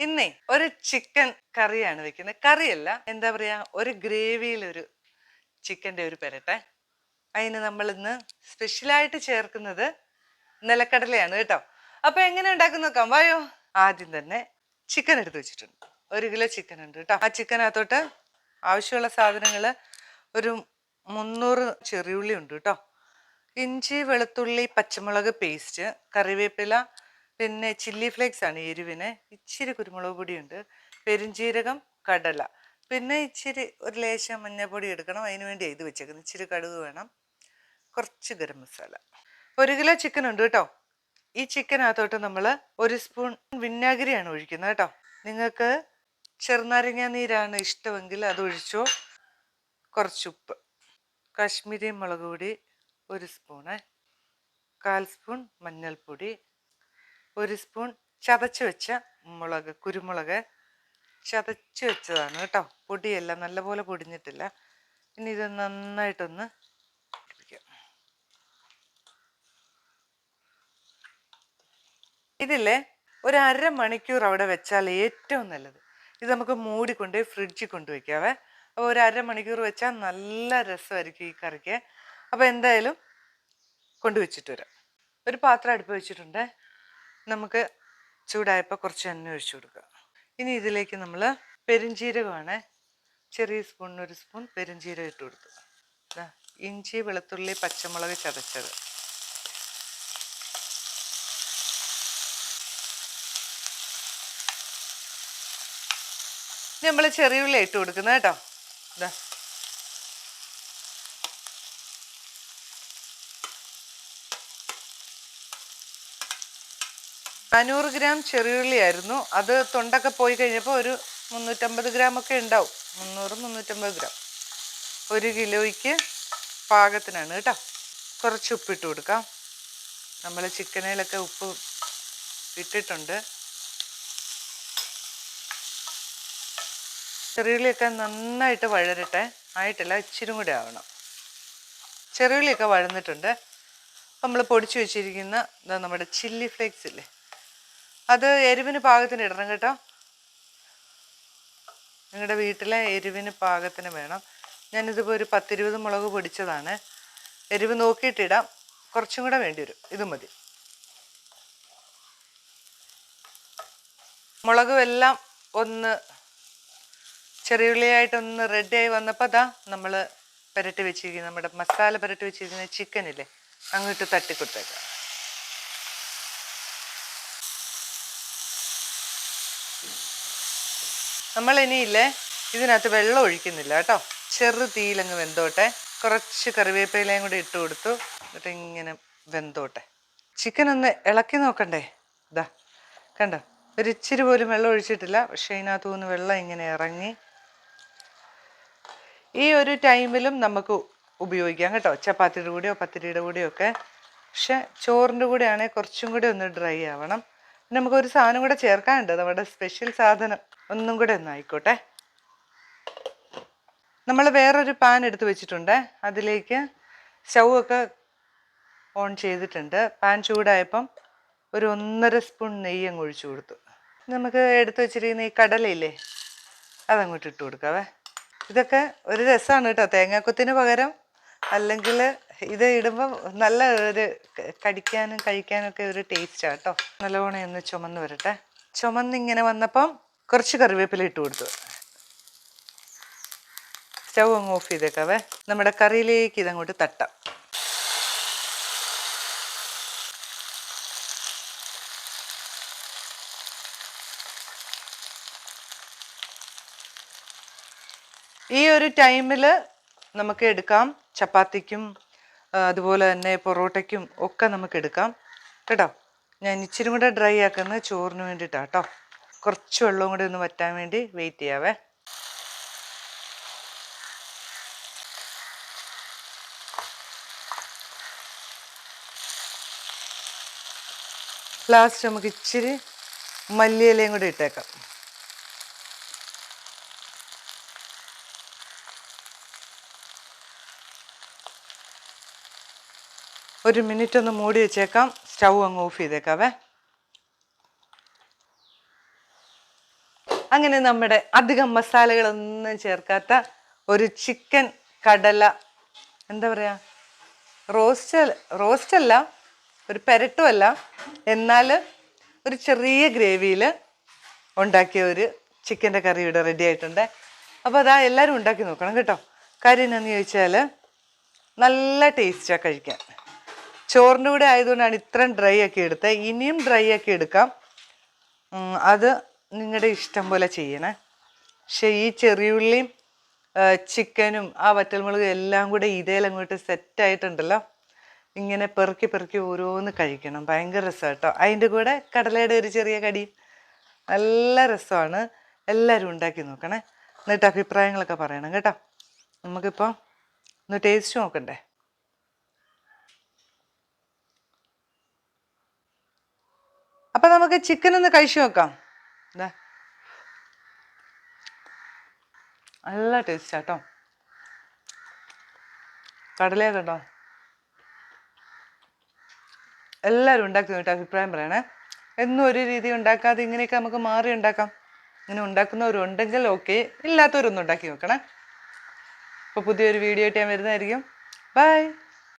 ഇന്നേ ഒരു ചിക്കൻ കറിയാണ് വെക്കുന്നത്. കറിയല്ല എന്താ പറയാ ഒരു ഗ്രേവിയിലൊരു ചിക്കന്റെ ഒരു പെരട്ടെ. അതിന് നമ്മൾ ഇന്ന് സ്പെഷ്യലായിട്ട് ചേർക്കുന്നത് നിലക്കടലയാണ് കേട്ടോ. അപ്പൊ എങ്ങനെ ഉണ്ടാക്കുന്ന വായോ. ആദ്യം തന്നെ ചിക്കൻ എടുത്ത് വെച്ചിട്ടുണ്ട്. ഒരു കിലോ ചിക്കൻ ഉണ്ട് കേട്ടോ. ആ ചിക്കനകത്തോട്ട് ആവശ്യമുള്ള സാധനങ്ങൾ ഒരു മുന്നൂറ് ചെറിയുള്ളി ഉണ്ട് കേട്ടോ. ഇഞ്ചി വെളുത്തുള്ളി പച്ചമുളക് പേസ്റ്റ് കറിവേപ്പില പിന്നെ ചില്ലി ഫ്ലേക്സ് ആണ് എരിവിന്. ഇച്ചിരി കുരുമുളക് പൊടിയുണ്ട്. പെരുംജീരകം കടല. പിന്നെ ഇച്ചിരി ഒരു ലേശം മഞ്ഞൾപ്പൊടി എടുക്കണം. അതിന് വേണ്ടി ഇത് വെച്ചേക്കുന്നത് ഇച്ചിരി കടുക് വേണം. കുറച്ച് ഗരം മസാല. ഒരു കിലോ ചിക്കൻ ഉണ്ട് കേട്ടോ. ഈ ചിക്കനകത്തോട്ട് നമ്മൾ ഒരു സ്പൂൺ വിനാഗിരിയാണ് ഒഴിക്കുന്നത് കേട്ടോ. നിങ്ങൾക്ക് ചെറുനാരങ്ങ നീരാണ് ഇഷ്ടമെങ്കിൽ അത് ഒഴിച്ചോ. കുറച്ച് ഉപ്പ്. കാശ്മീരി മുളക് പൊടി ഒരു സ്പൂണ് കാൽ സ്പൂൺ മഞ്ഞൾപ്പൊടി. ഒരു സ്പൂൺ ചതച്ച് വെച്ച മുളക് കുരുമുളക് ചതച്ച് വെച്ചതാണ് കേട്ടോ. പൊടിയല്ല നല്ലപോലെ പൊടിഞ്ഞിട്ടില്ല. ഇനി ഇത് നന്നായിട്ടൊന്ന് ഇതിൽ ഒരു അര മണിക്കൂർ അവിടെ വെച്ചാൽ ഏറ്റവും നല്ലത്. ഇത് നമുക്ക് മൂടിക്കൊണ്ട് ഫ്രിഡ്ജിൽ കൊണ്ടുവയ്ക്കാവേ. അപ്പോൾ ഒരു അര മണിക്കൂർ വെച്ചാൽ നല്ല രസമായിരിക്കും ഈ കറിക്ക്. അപ്പോൾ എന്തായാലും കൊണ്ടുവച്ചിട്ട് വരാം. ഒരു പാത്രം അടുപ്പ് വെച്ചിട്ടുണ്ട്. നമുക്ക് ചൂടായപ്പോൾ കുറച്ച് എണ്ണ ഒഴിച്ചു കൊടുക്കുക. ഇനി ഇതിലേക്ക് നമ്മൾ പെരുംജീരകമാണ് ചെറിയ സ്പൂണിന് ഒരു സ്പൂൺ പെരുംജീരകം ഇട്ട് കൊടുക്കുക. ഇഞ്ചി വെളുത്തുള്ളി പച്ചമുളക് ചതച്ചത്. നമ്മൾ ചെറിയ ഉള്ളി ഇട്ട് കൊടുക്കുന്നത് കേട്ടോ. ഇതാ നാനൂറ് ഗ്രാം ചെറിയുള്ളിയായിരുന്നു അത് തൊണ്ടൊക്കെ പോയി കഴിഞ്ഞപ്പോൾ ഒരു മുന്നൂറ്റമ്പത് ഗ്രാം ഒക്കെ ഉണ്ടാവും. മുന്നൂറ് മുന്നൂറ്റമ്പത് ഗ്രാം. ഒരു കിലോയ്ക്ക് പാകത്തിനാണ് കേട്ടോ. കുറച്ച് ഉപ്പിട്ട് കൊടുക്കാം. നമ്മൾ ചിക്കനിലൊക്കെ ഉപ്പ് ഇട്ടിട്ടുണ്ട്. ചെറിയുള്ളിയൊക്കെ നന്നായിട്ട് വഴരട്ടെ ആയിട്ടില്ല ഇച്ചിരി കൂടെ ആവണം. ചെറിയുള്ളിയൊക്കെ വഴന്നിട്ടുണ്ട്. നമ്മൾ പൊടിച്ചു വെച്ചിരിക്കുന്ന നമ്മുടെ ചില്ലി ഫ്ലേക്സ് ഇല്ലേ? അത് എരിവിന് പാകത്തിന് ഇടണം കേട്ടോ. നിങ്ങളുടെ വീട്ടിലെ എരിവിന് പാകത്തിന് വേണം. ഞാനിതിപ്പോൾ ഒരു പത്തിരുപത് മുളക് പൊടിച്ചതാണ്. എരിവ് നോക്കിയിട്ടിടാം കുറച്ചും കൂടെ വേണ്ടി വരും. ഇത് മതി. മുളകും എല്ലാം ഒന്ന് ചെറിയുള്ളിയായിട്ടൊന്ന് റെഡിയായി വന്നപ്പോൾ അതാ നമ്മൾ പുരട്ടി വെച്ചിരിക്കുന്ന നമ്മുടെ മസാല പുരട്ടി വെച്ചിരിക്കുന്ന ചിക്കനില്ലേ അങ്ങോട്ട് തട്ടിക്കൊടുത്തേക്കാം. നമ്മൾ ഇനിയില്ലേ ഇതിനകത്ത് വെള്ളം ഒഴിക്കുന്നില്ല കേട്ടോ. ചെറു തീയിലങ്ങ് വെന്തോട്ടെ. കുറച്ച് കറിവേപ്പിലയും കൂടി ഇട്ട് കൊടുത്തു. എന്നിട്ട് ഇങ്ങനെ വെന്തോട്ടെ. ചിക്കൻ ഒന്ന് ഇളക്കി നോക്കണ്ടേ? ഇതാ കണ്ടോ? ഒരു ഇച്ചിരി പോലും വെള്ളം ഒഴിച്ചിട്ടില്ല. പക്ഷെ അതിനകത്തു നിന്ന് വെള്ളം ഇങ്ങനെ ഇറങ്ങി. ഈ ഒരു ടൈമിലും നമുക്ക് ഉപയോഗിക്കാം കേട്ടോ. ചപ്പാത്തിയുടെ കൂടെയോ പത്തിരിയുടെ കൂടെയോ ഒക്കെ. പക്ഷെ ചോറിന്റെ കൂടെയാണെങ്കിൽ കുറച്ചും കൂടി ഒന്ന് ഡ്രൈ ആവണം. നമുക്ക് ഒരു സാധനം കൂടെ ചേർക്കാനുണ്ട്. നമ്മുടെ സ്പെഷ്യൽ സാധനം. ഒന്നും കൂടെ ഒന്ന് ആയിക്കോട്ടെ. നമ്മൾ വേറൊരു പാൻ എടുത്ത് വെച്ചിട്ടുണ്ട്. അതിലേക്ക് സ്റ്റൗ ഒക്കെ ഓൺ ചെയ്തിട്ടുണ്ട്. പാൻ ചൂടായപ്പം ഒരു ഒന്നര സ്പൂൺ നെയ്യ് അങ്ങ് ഒഴിച്ചു കൊടുത്തു. നമുക്ക് എടുത്തു വെച്ചിരിക്കുന്ന ഈ കടലയില്ലേ അതങ്ങോട്ട് ഇട്ട് കൊടുക്കാവേ. ഇതൊക്കെ ഒരു രസമാണ് കേട്ടോ. തേങ്ങാക്കൊത്തിന് പകരം അല്ലെങ്കിൽ ഇത് ഇടുമ്പോൾ നല്ല ഒരു കടിക്കാനും കഴിക്കാനും ഒക്കെ ഒരു ടേസ്റ്റാണ് കേട്ടോ നല്ലവണ്ണം ഒന്ന് ചുമന്ന് വരട്ടെ. ചുമന്നിങ്ങനെ വന്നപ്പം കുറച്ച് കറിവേപ്പില ഇട്ട് കൊടുത്തു. സ്റ്റൗ അങ്ങ് ഓഫ് ചെയ്തേക്കാവേ. നമ്മുടെ കറിയിലേക്ക് ഇതങ്ങോട്ട് തട്ടാം. ഈ ഒരു ടൈമിൽ നമുക്ക് എടുക്കാം ചപ്പാത്തിക്കും അതുപോലെ തന്നെ പൊറോട്ടയ്ക്കും ഒക്കെ നമുക്ക് എടുക്കാം. കേട്ടോ? ഞാൻ ഇച്ചിരി കൂടെ ഡ്രൈ ആക്കുന്നത് ചോറിന് വേണ്ടിയിട്ടാണ് കേട്ടോ കുറച്ച് വെള്ളവും കൂടി ഒന്ന് വറ്റാൻ വേണ്ടി വെയിറ്റ് ചെയ്യാവേ. ലാസ്റ്റ് നമുക്ക് ഇച്ചിരി മല്ലിയിലയും കൂടി ഇട്ടേക്കാം. ഒരു മിനിറ്റ് ഒന്ന് മൂടി വെച്ചേക്കാം. സ്റ്റൗ അങ്ങ് ഓഫ് ചെയ്തേക്കാവേ. അങ്ങനെ നമ്മുടെ അധികം മസാലകളൊന്നും ചേർക്കാത്ത ഒരു ചിക്കൻ കടല എന്താ പറയുക റോസ്റ്റ് റോസ്റ്റ് അല്ല ഒരു പെരട്ടുമല്ല എന്നാൽ ഒരു ചെറിയ ഗ്രേവിയിൽ ഉണ്ടാക്കിയ ഒരു ചിക്കന്റെ കറി ഇവിടെ റെഡി ആയിട്ടുണ്ട്. അപ്പോൾ അതാ എല്ലാവരും ഉണ്ടാക്കി നോക്കണം കേട്ടോ. കാര്യം എന്നാന്ന് ചോദിച്ചാൽ നല്ല ടേസ്റ്റാണ് കഴിക്കാൻ. ചോറിന്റെ കൂടെ ആയതുകൊണ്ടാണ് ഇത്രയും ഡ്രൈ ആക്കി എടുത്തത്. ഇനിയും ഡ്രൈ ആക്കി എടുക്കാം. അത് നിങ്ങളുടെ ഇഷ്ടം പോലെ ചെയ്യണേ. പക്ഷേ ഈ ചെറിയുള്ളിയും ചിക്കനും ആ വറ്റൽമുളകും എല്ലാം കൂടെ ഇതേലങ്ങോട്ട് സെറ്റായിട്ടുണ്ടല്ലോ ഇങ്ങനെ പെറുക്കി പെറുക്കി ഓരോന്ന് കഴിക്കണം. ഭയങ്കര രസമാണ് കേട്ടോ അതിന്റെ കൂടെ കടലയുടെ ഒരു ചെറിയ കടി. നല്ല രസമാണ്. എല്ലാവരും ഉണ്ടാക്കി നോക്കണേ. എന്നിട്ട് അഭിപ്രായങ്ങളൊക്കെ പറയണം കേട്ടോ. നമുക്കിപ്പോൾ ഒന്ന് ടേസ്റ്റ് നോക്കണ്ടേ? അപ്പം നമുക്ക് ചിക്കൻ ഒന്ന് കഴിച്ചു നോക്കാം. നല്ല ടേസ്റ്റ് കേട്ടോ കടലേതുണ്ടോ എല്ലാവരും ഉണ്ടാക്കി നോക്കിയിട്ട് അഭിപ്രായം പറയണേ. എന്നും ഒരു രീതി ഉണ്ടാക്കാതെ ഇങ്ങനെയൊക്കെ നമുക്ക് മാറി ഉണ്ടാക്കാം. ഇങ്ങനെ ഉണ്ടാക്കുന്നവരുണ്ടെങ്കിൽ ഓക്കെ ഇല്ലാത്തവരൊന്നും ഉണ്ടാക്കി നോക്കണേ. അപ്പോൾ പുതിയൊരു വീഡിയോ ആയിട്ട് ഞാൻ വരുന്നതായിരിക്കും. ബൈ